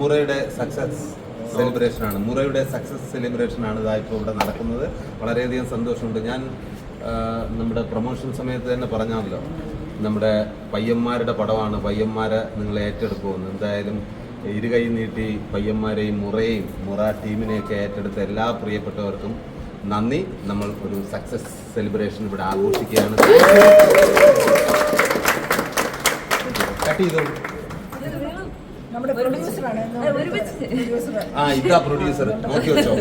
മുറയുടെ success സെലിബ്രേഷനാണ് മുറയുടെ success സെലിബ്രേഷനാണ് ഇതാ ഇപ്പോൾ ഇവിടെ നടക്കുന്നത്. വളരെയധികം സന്തോഷമുണ്ട്. ഞാൻ നമ്മുടെ പ്രൊമോഷൻ സമയത്ത് തന്നെ പറഞ്ഞാണല്ലോ. നമ്മുടെ പയ്യന്മാരുടെ പടമാണ് പയ്യന്മാരെ നിങ്ങൾ ഏറ്റെടുക്കുമെന്ന്. എന്തായാലും ഇരുകൈ നീട്ടി പയ്യന്മാരെയും മുറയും മുറ ടീമിനെയൊക്കെ ഏറ്റെടുത്ത എല്ലാ പ്രിയപ്പെട്ടവർക്കും നന്ദി. നമ്മൾ ഒരു സക്സസ് സെലിബ്രേഷൻ ഇവിടെ ആഘോഷിക്കുകയാണ്. കട്ട് ചെയ്തോളൂ. നമ്മുടെ പ്രൊഡ്യൂസറാണ് പ്രൊഡ്യൂസർ ആ ഇതാ പ്രൊഡ്യൂസർ നോക്കി വെച്ചോ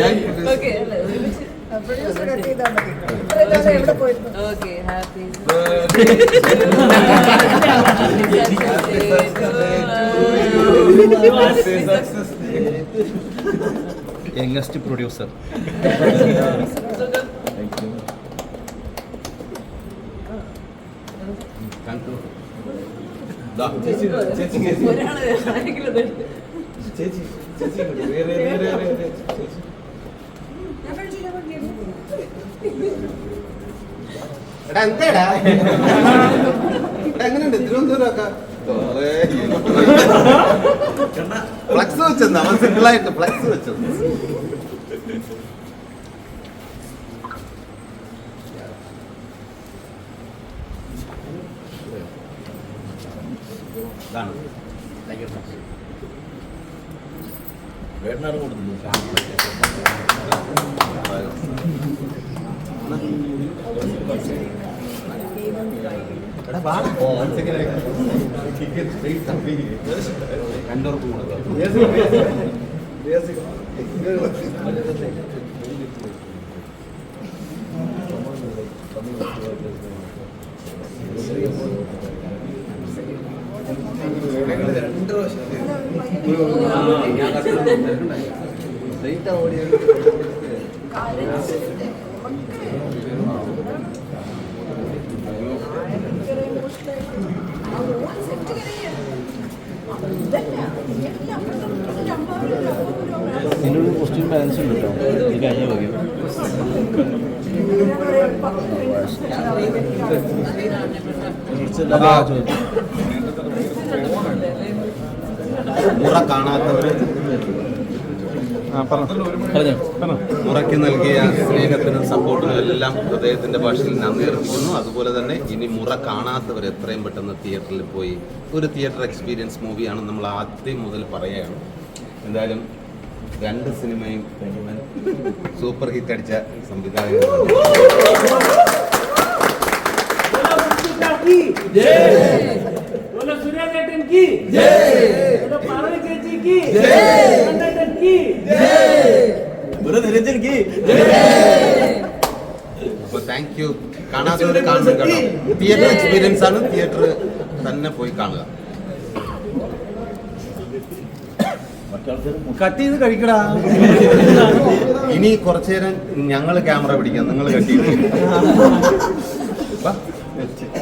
ഞാൻ producer. പ്രൊഡ്യൂസർ കട്ട് ചെയ്താൽ മതി ഇത്രയല്ലാതെ എവിടെ പോയിരുന്നു Okay, happy യങ്ങസ്റ്റ് പ്രൊഡ്യൂസർ ചേച്ചി ചേച്ചി എടാ എന്താടാ? എങ്ങനെയുണ്ട്? തിരുവനന്തപുരം ഒക്കെ ഫ്ലക്സ് വെച്ചെന്നാ അവൻ സിംഗിളായിട്ട് ഫ്ലക്സ് വെച്ചത് ഇതാണ്. വേടനാട് കൊടുത്തില്ല എടാ വാ. രണ്ടുപേർക്കും കൊടുക്കാം. ഇതിനൊരു ക്വസ്റ്റ്യൻ ബാലൻസ് ഉണ്ട്? കേട്ടോ ഈ കഴിഞ്ഞ വകയും മുറ കാണാത്തവര് പറഞ്ഞോ പറഞ്ഞോ മുറയ്ക്ക് നൽകിയ സ്നേഹത്തിനും സപ്പോർട്ടിനും എല്ലാം ഹൃദയത്തിന്റെ ഭാഷയിൽ നന്ദി അർപ്പിക്കുന്നു അതുപോലെ തന്നെ ഇനി മുറ കാണാത്തവർ എത്രയും പെട്ടെന്ന് തിയേറ്ററിൽ പോയി ഒരു തിയേറ്റർ എക്സ്പീരിയൻസ് മൂവിയാണ് നമ്മൾ ആദ്യം മുതൽ പറയുകയാണ് എന്തായാലും രണ്ട് സിനിമയും സൂപ്പർ ഹിറ്റ് അടിച്ച സംവിധായകർ बोलो सूर्या नटन की जय बोलो पार्वती चेची की जय नटन की നിരഞ്ജൻ കി അപ്പൊ താങ്ക് യു കാണാത്തവർ കാണണം കേട്ടോ തിയേറ്റർ എക്സ്പീരിയൻസ് ആണ് തിയേറ്റർ തന്നെ പോയി കാണുക കട്ട് ചെയ്ത് കഴിക്കടാ ഇനി കുറച്ചു നേരം ഞങ്ങൾ ക്യാമറ പിടിക്കാം നിങ്ങൾ കട്ടി